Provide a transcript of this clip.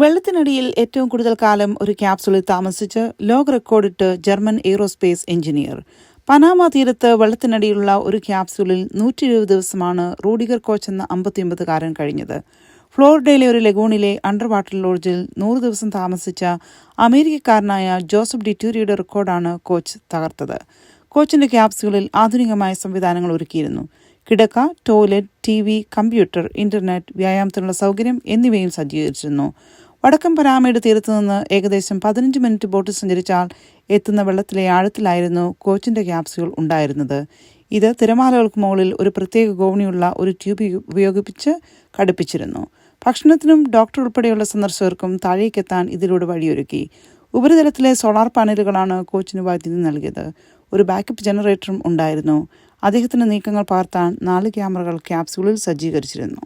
വെള്ളത്തിനടിയിൽ ഏറ്റവും കൂടുതൽ കാലം ഒരു ക്യാപ്സുളിൽ താമസിച്ച് ലോക റെക്കോർഡിട്ട് ജർമ്മൻ എയ്റോസ്പേസ് എഞ്ചിനീയർ. പനാമ തീരത്ത് വെള്ളത്തിനടിയിലുള്ള ഒരു ക്യാപ്സ്യൂളിൽ നൂറ്റി ഇരുപത് ദിവസമാണ് റൂഡിഗർ കോച്ച് എന്ന അമ്പത്തിയൊമ്പതുകാരൻ കഴിഞ്ഞത്. ഫ്ലോറിഡയിലെ ഒരു ലഗോണിലെ അണ്ടർ വാട്ടർ ലോഡ്ജിൽ നൂറ് ദിവസം താമസിച്ച അമേരിക്കക്കാരനായ ജോസഫ് ഡിറ്റൂരിയുടെ റെക്കോർഡാണ് കോച്ച് തകർത്തത്. കോച്ചിന്റെ ക്യാപ്സ്യൂളിൽ ആധുനികമായ സംവിധാനങ്ങൾ ഒരുക്കിയിരുന്നു. കിടക്ക toilet T V computer internet വ്യായാമത്തിനുള്ള സൗകര്യം എന്നിവയും സജ്ജീകരിച്ചിരുന്നു. വടക്കൻ പരാമയുടെ തീരത്തു നിന്ന് ഏകദേശം പതിനഞ്ച് മിനിറ്റ് ബോട്ടിൽ സഞ്ചരിച്ചാൽ എത്തുന്ന വെള്ളത്തിലെ ആഴത്തിലായിരുന്നു കോച്ചിന്റെ ക്യാപ്സ്യൂൾ ഉണ്ടായിരുന്നത്. ഇത് തിരമാലകൾക്ക് മുകളിൽ ഒരു പ്രത്യേക ഗോവണിയുള്ള ഒരു ട്യൂബ് ഉപയോഗിപ്പിച്ച് ഘടിപ്പിച്ചിരുന്നു. ഭക്ഷണത്തിനും ഡോക്ടർ ഉൾപ്പെടെയുള്ള സന്ദർശകർക്കും താഴേക്കെത്താൻ ഇതിലൂടെ വഴിയൊരുക്കി. ഉപരിതലത്തിലെ സോളാർ പാനലുകളാണ് കോച്ചിന് വൈദ്യുതി നൽകിയത്. ഒരു ബാക്കപ്പ് ജനറേറ്ററും ഉണ്ടായിരുന്നു. അദ്ദേഹത്തിന്റെ നീക്കങ്ങൾ പാർത്താൻ നാല് ക്യാമറകൾ ക്യാപ്സ്യൂളിൽ സജ്ജീകരിച്ചിരുന്നു.